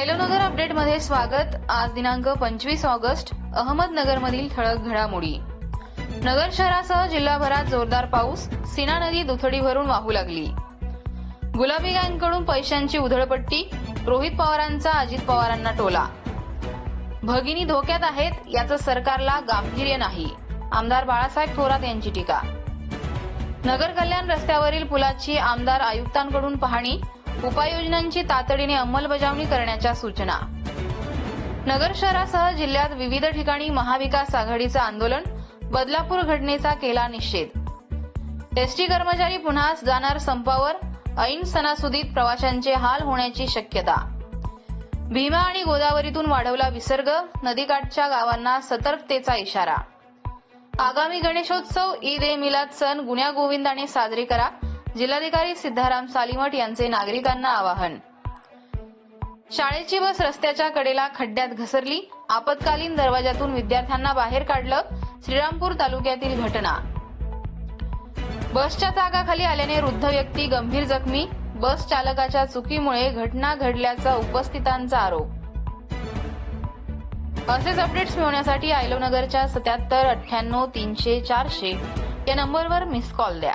मायलोनगर अपडेटमध्ये स्वागत. आज दिनांक पंचवीस ऑगस्ट अहमदनगरमधील ठळक घडामोडी. नगर शहरासह जिल्हाभरात जोरदार पाऊस सीना नदी दुथडी भरून वाहू लागली. गुलाबी गँगकडून पैशांची उधळपट्टी रोहित पवारांचा अजित पवारांना टोला. भगिनी धोक्यात आहेत याचं सरकारला गांभीर्य नाही. आमदार बाळासाहेब थोरात यांची टीका. नगर कल्याण रस्त्यावरील पुलाची आमदार आयुक्तांकडून पाहणी उपाययोजनांची तातडीने अंमलबजावणी करण्याच्या सूचना. नगर शहरासह जिल्ह्यात विविध ठिकाणी महाविकास आघाडीचं आंदोलन बदलापूर घटनेचा केला निषेध. एसटी कर्मचारी पुन्हा जाणार संपावर ऐन सणासुदीत प्रवाशांचे हाल होण्याची शक्यता. भीमा आणि गोदावरीतून वाढवला विसर्ग नदीकाठच्या गावांना सतर्कतेचा इशारा. आगामी गणेशोत्सव ईद ए मिलाद सण गुण्यागोविंदाने साजरे करा जिल्हाधिकारी सिद्धाराम सालीमठ यांचे नागरिकांना आवाहन. शाळेची बस रस्त्याच्या कडेला खड्ड्यात घसरली. आपत्कालीन दरवाजातून विद्यार्थ्यांना बाहेर काढलं श्रीरामपूर तालुक्यातील घटना. बसच्या चाकाखाली आल्याने वृद्ध व्यक्ती गंभीर जखमी. बस चालकाच्या चुकीमुळे घटना घडल्याचा उपस्थितांचा आरोप. असेच अपडेट्स मिळवण्यासाठी आयलोनगरच्या सत्याहत्तर अठ्ठ्याण्णव तीनशे चारशे या नंबरवर मिस कॉल द्या.